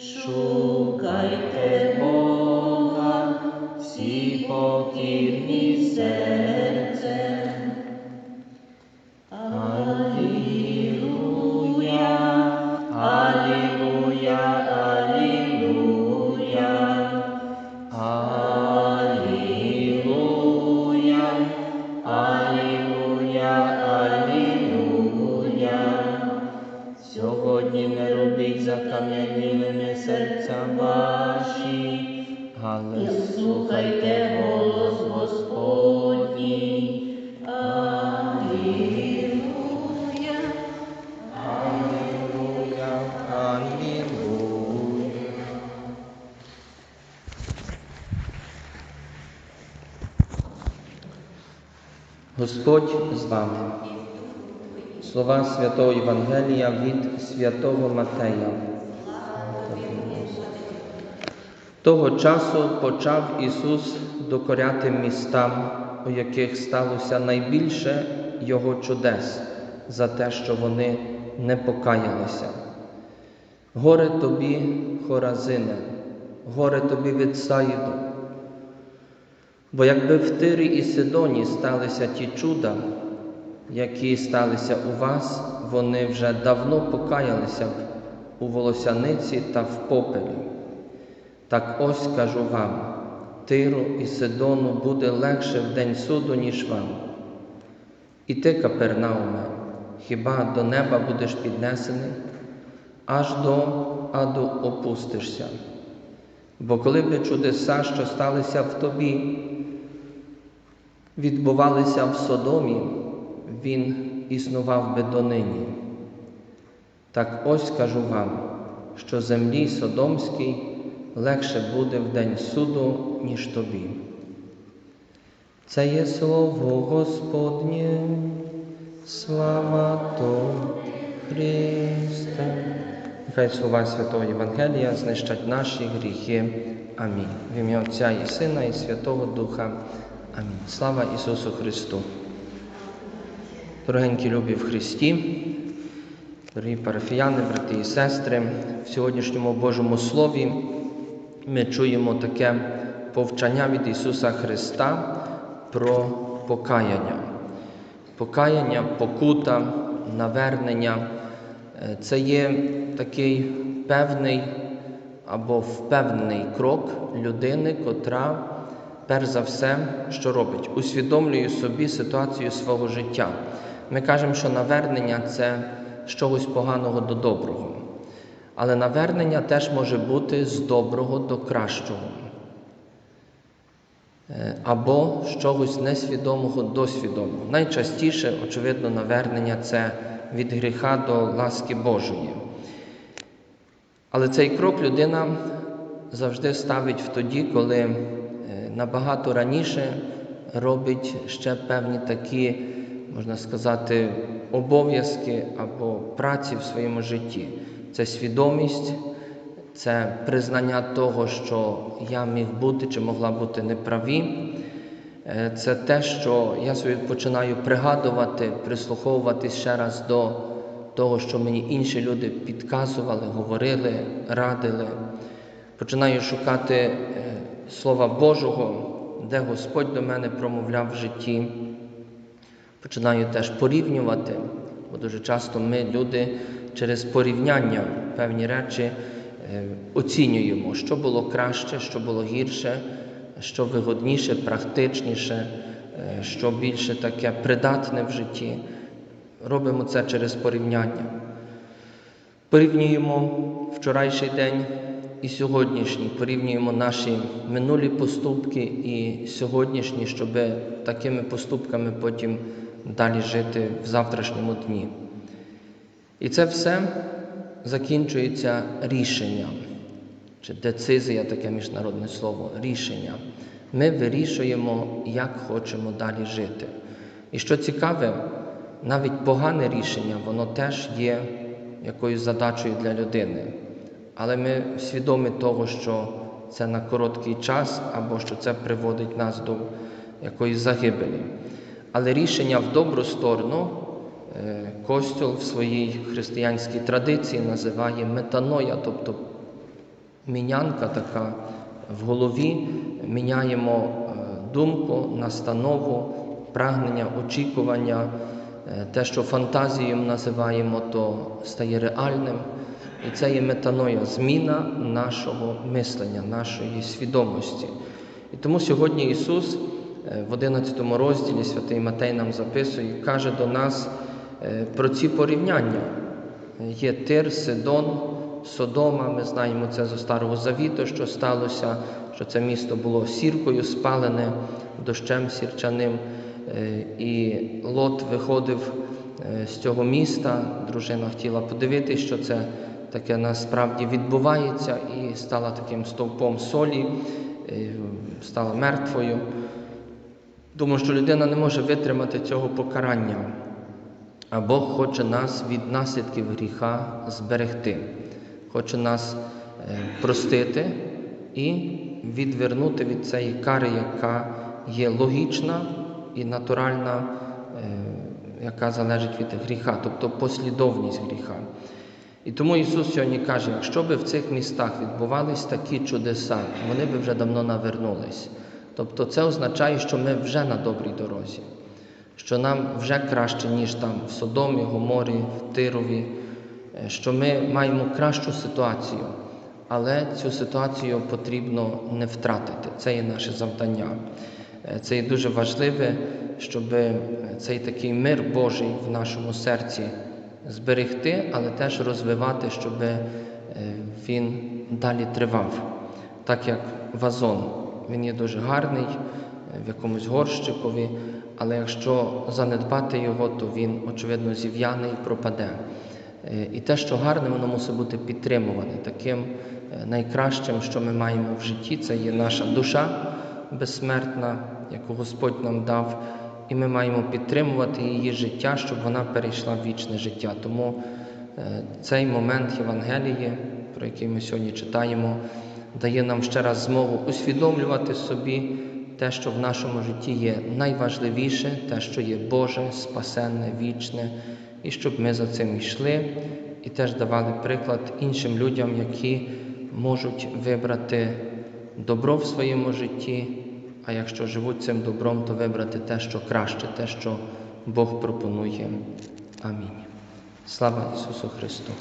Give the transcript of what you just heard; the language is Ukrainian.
Шукайте Бога, всі покірні серцем. Робіть закам'янілими серця ваші, але слухайте голос Господній. Алілуя, Алілуя, Алілуя. Господь з вами. Слова Святого Євангелія від Святого Матея. Того часу почав Ісус докоряти містам, у яких сталося найбільше Його чудес за те, що вони не покаялися. Горе тобі, Хоразине, горе тобі від Саїду. Бо якби в Тирі і Сидоні сталися ті чуда, які сталися у вас, вони вже давно покаялися б у волосяниці та в попелі. Так ось кажу вам, Тиру і Сидону буде легше в день суду, ніж вам. І ти, Капернауме, хіба до неба будеш піднесений, аж до аду опустишся. Бо коли б чудеса, що сталися в тобі, відбувалися в Содомі, він існував би донині. Так ось кажу вам, що землі Содомській легше буде в день суду, ніж тобі. Це є слово Господнє, слава Тобі, Христе. Нехай слова Святого Євангелія знищать наші гріхи. Амінь. В ім'я Отця і Сина, і Святого Духа. Амінь. Слава Ісусу Христу. Дорогенькі любі в Христі, дорогі парафіяни, брати і сестри, в сьогоднішньому Божому Слові ми чуємо таке повчання від Ісуса Христа про покаяння. Покаяння, покута, навернення е, це є такий певний або впевнений крок людини, котра, перш за все, що робить, усвідомлює собі ситуацію свого життя. Ми кажемо, що навернення це з чогось поганого до доброго. Але навернення теж може бути з доброго до кращого. Е, Або з чогось несвідомого до свідомого. Найчастіше, очевидно, навернення це від гріха до ласки Божої. Але цей крок людина завжди ставить в тоді, коли е, набагато раніше робить ще певні такі, можна сказати, обов'язки або праці в своєму житті. Це свідомість, це признання того, що я міг бути чи могла бути неправі. Е, Це те, що я собі починаю пригадувати, прислуховуватись ще раз до того, що мені інші люди підказували, говорили, радили. Починаю шукати е, Слова Божого, де Господь до мене промовляв в житті. Починаю теж порівнювати, бо дуже часто ми, люди, через порівняння певні речі е, оцінюємо, що було краще, що було гірше, що вигодніше, практичніше, е, що більше таке придатне в житті. Робимо це через порівняння. Порівнюємо вчорашній день і сьогоднішній, порівнюємо наші минулі поступки і сьогоднішні, щоб такими поступками потім далі жити в завтрашньому дні. І це все закінчується рішенням, чи децизія таке міжнародне слово, рішення. Ми вирішуємо, як хочемо далі жити. І що цікаве, навіть погане рішення, воно теж є якоюсь задачею для людини. Але ми свідомі того, що це на короткий час або що це приводить нас до якоїсь загибелі. Але рішення в добру сторону Костюл в своїй християнській традиції називає метаноя, тобто мінянка така в голові, міняємо е, думку, настанову, прагнення, очікування, е, те, що фантазією називаємо, то стає реальним. І це є метаноя, зміна нашого мислення, нашої свідомості. І тому сьогодні Ісус е, в 11 розділі Святий Матей нам записує каже до нас е, про ці порівняння. Є Тир, Сидон, Содома. Ми знаємо це зі Старого Завіту, що сталося, що це місто було сіркою спалене, дощем сірчаним. Е, І Лот виходив е, з цього міста. Дружина хотіла подивитися, що це таке насправді відбувається, і стала таким стовпом солі, е, стала мертвою. Думаю, що людина не може витримати цього покарання, а Бог хоче нас від наслідків гріха зберегти, хоче нас е, простити і відвернути від цієї кари, яка є логічна і натуральна, е, яка залежить від гріха, тобто послідовність гріха. І тому Ісус сьогодні каже, якщо би в цих містах відбувались такі чудеса, вони би вже давно навернулись. Тобто це означає, що ми вже на добрій дорозі, що нам вже краще, ніж там в Содомі, Гоморі, в Тирові, е, що ми маємо кращу ситуацію, але цю ситуацію потрібно не втратити. Це є наше завдання. Е, Це є дуже важливе, щоб цей такий мир Божий в нашому серці зберегти, але теж розвивати, щоб е, він далі тривав, так як вазон. Він є дуже гарний е, в якомусь горщикові, але якщо занедбати його, то він, очевидно, зів'яне і пропаде. Е, І те, що гарне, воно мусить бути підтримуване. Таким е, найкращим, що ми маємо в житті, це є наша душа безсмертна, яку Господь нам дав, і ми маємо підтримувати її життя, щоб вона перейшла в вічне життя. Тому е, цей момент Євангелії, про який ми сьогодні читаємо, дає нам ще раз змогу усвідомлювати собі те, що в нашому житті є найважливіше, те, що є Боже, спасенне, вічне, і щоб ми за цим йшли і теж давали приклад іншим людям, які можуть вибрати добро в своєму житті, а якщо живуть цим добром, то вибрати те, що краще, те, що Бог пропонує. Амінь. Слава Ісусу Христу!